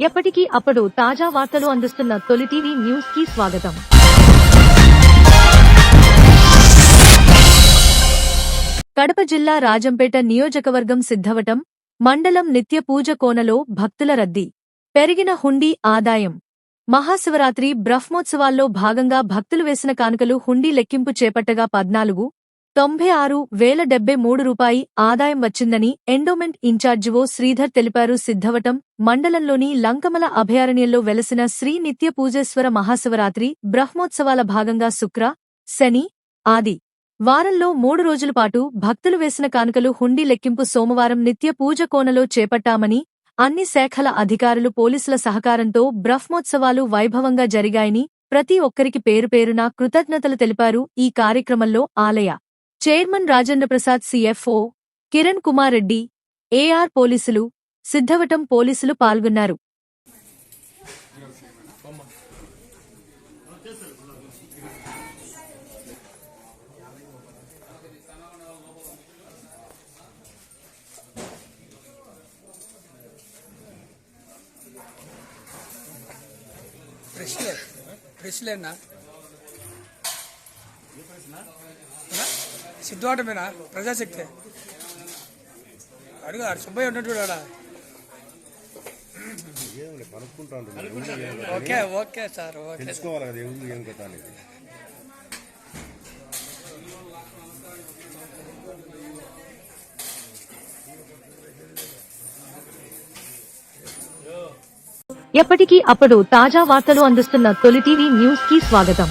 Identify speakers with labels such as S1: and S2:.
S1: ఎప్పటికీ అప్పుడు తాజా వార్తలు అందిస్తున్న తొలి టీవీ న్యూస్కి స్వాగతం. కడప జిల్లా రాజంపేట నియోజకవర్గం సిద్ధవటం మండలం నిత్య పూజ కోనలో భక్తుల రద్దీ పెరిగిన హుండీ ఆదాయం. మహాశివరాత్రి బ్రహ్మోత్సవాల్లో భాగంగా భక్తులు వేసిన కానుకలు హుండీ లెక్కింపు చేపట్టగా పద్నాలుగు తొంభై ఆరు వేల డెబ్బై మూడు రూపాయి ఆదాయం వచ్చిందని ఎండోమెంట్ ఇన్ఛార్జివో శ్రీధర్ తెలిపారు. సిద్ధవటం మండలంలోని లంకమల అభయారణ్యంలో వెలసిన శ్రీ నిత్య పూజేశ్వర మహాశివరాత్రి బ్రహ్మోత్సవాల భాగంగా శుక్ర శని ఆది వారంలో మూడు రోజుల పాటు భక్తులు వేసిన కానుకలు హుండీ లెక్కింపు సోమవారం నిత్య పూజ కోనలో చేపట్టామని అన్ని శాఖల అధికారులు పోలీసుల సహకారంతో బ్రహ్మోత్సవాలు వైభవంగా జరిగాయని ప్రతి ఒక్కరికి పేరు పేరున కృతజ్ఞతలు తెలిపారు. ఈ కార్యక్రమంలో ఆలయ chairman Rajendra Prasad CFO Kiran Kumar Reddy AR పోలీసులు సిద్ధవటం పోలీసులు పాల్గొన్నారు.
S2: ఫ్రెష్లే ఫ్రెష్లేనా? సిద్ధవాటమేనా ప్రజాశక్తి. అడుగు ఆడు సుబ్బయ్య ఉన్నట్టు ఆడ. Okay okay sir okay.
S3: తెలుసుకోవాలి కదా ఏముంది ఏం కథ అనేది.
S1: ఎప్పటికీ అప్పుడు తాజా వార్తలు అందిస్తున్న తొలి టీవీ న్యూస్కి స్వాగతం.